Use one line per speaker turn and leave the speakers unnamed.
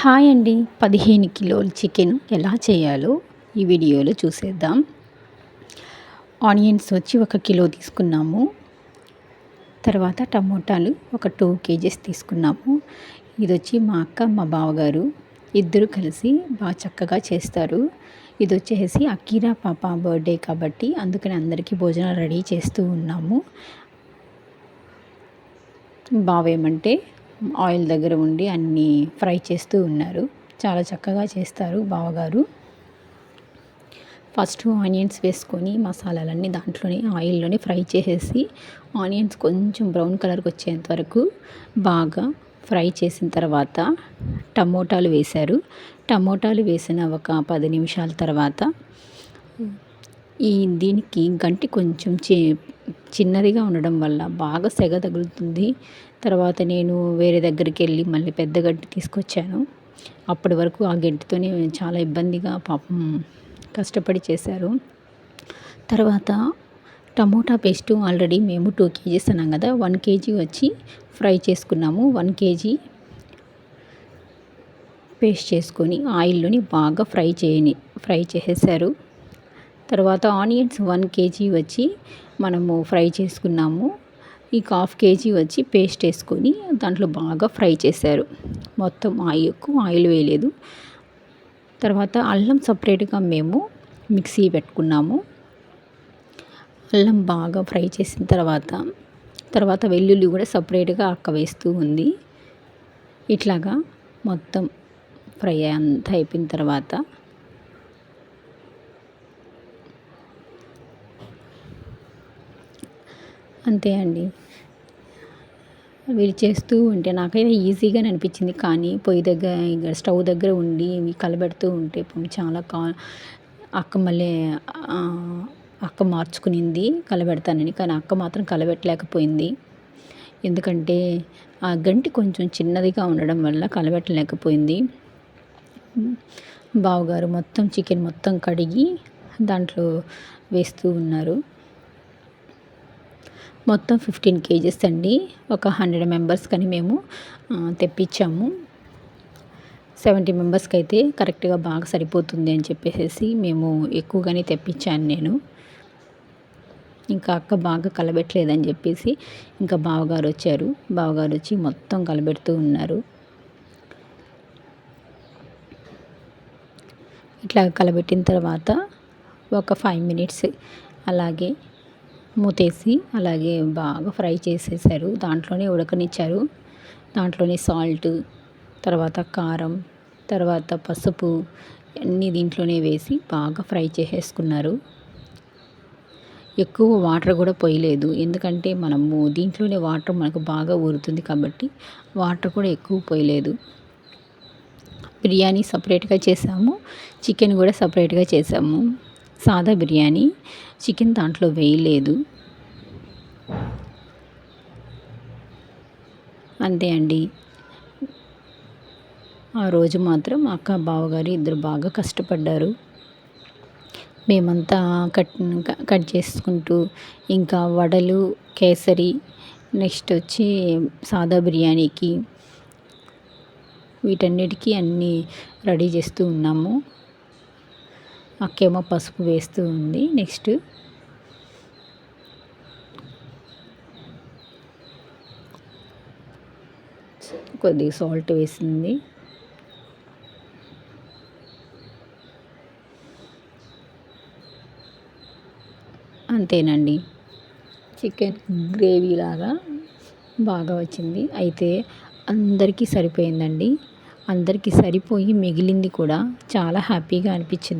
Hi అండి. పదిహేను కిలోల చికెన్ ఎలా చేయాలో ఈ వీడియోలో చూసేద్దాం. ఆనియన్స్ వచ్చి ఒక కిలో తీసుకున్నాము. తర్వాత టమోటాలు ఒక టూ కేజీస్ తీసుకున్నాము. ఇది వచ్చి మా అక్క మా బావగారు ఇద్దరు కలిసి బాగా చక్కగా చేస్తారు. ఇది వచ్చేసి అకీరా పాప బర్త్డే కాబట్టి అందుకని అందరికీ భోజనాలు రెడీ చేస్తూ ఉన్నాము. బావేమంటే ఆయిల్ దగ్గర ఉండి అన్నీ ఫ్రై చేస్తూ ఉన్నారు. చాలా చక్కగా చేస్తారు బావగారు. ఫస్ట్ ఆనియన్స్ వేసుకొని మసాలాలన్నీ దాంట్లోనే ఆయిల్లోనే ఫ్రై చేసేసి ఆనియన్స్ కొంచెం బ్రౌన్ కలర్కి వచ్చేంత వరకు బాగా ఫ్రై చేసిన తర్వాత టమోటాలు వేశారు. టమోటాలు వేసిన ఒక పది నిమిషాల తర్వాత ఈ దీనికి గంటి కొంచెం చి చిన్నదిగా ఉండడం వల్ల బాగా సెగ తగులుతుంది. తర్వాత నేను వేరే దగ్గరికి వెళ్ళి మళ్ళీ పెద్ద గడ్డి తీసుకొచ్చాను. అప్పటి వరకు ఆ గడ్డితోనే చాలా ఇబ్బందిగా పాపం కష్టపడి చేశారు. తర్వాత టమోటా పేస్ట్ ఆల్రెడీ మేము టూ కేజీస్ అన్నాం కదా వన్ కేజీ వచ్చి ఫ్రై చేసుకున్నాము. వన్ కేజీ పేస్ట్ చేసుకొని ఆయిల్లోని బాగా ఫ్రై చేయని ఫ్రై చేసేసారు తర్వాత ఆనియన్స్ వన్ కేజీ వచ్చి మనము ఫ్రై చేసుకున్నాము. ఈ హాఫ్ కేజీ వచ్చి పేస్ట్ వేసుకొని దాంట్లో బాగా ఫ్రై చేశారు. మొత్తం ఆయిల్ ఎక్కువ ఆయిల్ వేయలేదు. తర్వాత అల్లం సపరేట్గా మేము మిక్సీ పెట్టుకున్నాము. అల్లం బాగా ఫ్రై చేసిన తర్వాత తర్వాత వెల్లుల్లి కూడా సపరేట్గా అక్క వేస్తూ ఉంది. ఇట్లాగా మొత్తం ఫ్రై అంతా అయిపోయిన తర్వాత అంతే అండి. వీళ్ళు చేస్తూ ఉంటే నాకైతే ఈజీగానే అనిపించింది. కానీ పొయ్యి దగ్గర స్టవ్ దగ్గర ఉండి కలబెడుతూ ఉంటే చాలా కా అక్క మళ్ళీ అక్క మార్చుకునింది కలబెడతానని. కానీ అక్క మాత్రం కలబెట్టలేకపోయింది. ఎందుకంటే ఆ గంటి కొంచెం చిన్నదిగా ఉండడం వల్ల కలబెట్టలేకపోయింది. బావగారు మొత్తం చికెన్ మొత్తం కడిగి దాంట్లో వేస్తూ ఉన్నారు. మొత్తం ఫిఫ్టీన్ కేజెస్ అండి. ఒక హండ్రెడ్ మెంబర్స్ కానీ మేము తెప్పించాము. సెవెంటీ మెంబర్స్కి అయితే కరెక్ట్గా బాగా సరిపోతుంది అని చెప్పేసి మేము ఎక్కువగానే తెప్పించాను నేను. ఇంకా అక్క బాగా కలబెట్టలేదని చెప్పేసి ఇంకా బావగారు వచ్చారు. బావగారు వచ్చి మొత్తం కలబెడుతూ ఉన్నారు. ఇట్లా కలబెట్టిన తర్వాత ఒక ఫైవ్ మినిట్స్ అలాగే మూతేసి అలాగే బాగా ఫ్రై చేసేసారు. దాంట్లోనే ఉడకనిచ్చారు. దాంట్లోనే సాల్ట్ తర్వాత కారం తర్వాత పసుపు అన్నీ దీంట్లోనే వేసి బాగా ఫ్రై చేసేసుకున్నారు. ఎక్కువ వాటర్ కూడా పోయలేదు. ఎందుకంటే మనము దీంట్లోనే వాటర్ మనకు బాగా ఊరుతుంది కాబట్టి వాటర్ కూడా ఎక్కువ పోయలేదు. బిర్యానీ సపరేట్గా చేసాము. చికెన్ కూడా సపరేట్గా చేసాము. సాదా బిర్యానీ. చికెన్ దాంట్లో వేయలేదు అంతే అండి. ఆ రోజు మాత్రం అక్క బావగారు ఇద్దరు బాగా కష్టపడ్డారు. మేమంతా కట్ కట్ చేసుకుంటూ ఇంకా వడలు కేసరి నెక్స్ట్ వచ్చి సాదా బిర్యానీకి వీటన్నిటికీ అన్నీ రెడీ చేస్తూ ఉన్నాము. అక్కేమో పసుపు వేస్తూ ఉంది. నెక్స్ట్ కొద్దిగా సాల్ట్ వేసింది. అంతేనండి. చికెన్ గ్రేవీ లాగా బాగా వచ్చింది. అయితే అందరికీ సరిపోయిందండి. అందరికీ సరిపోయి మిగిలింది కూడా చాలా హ్యాపీగా అనిపించింది.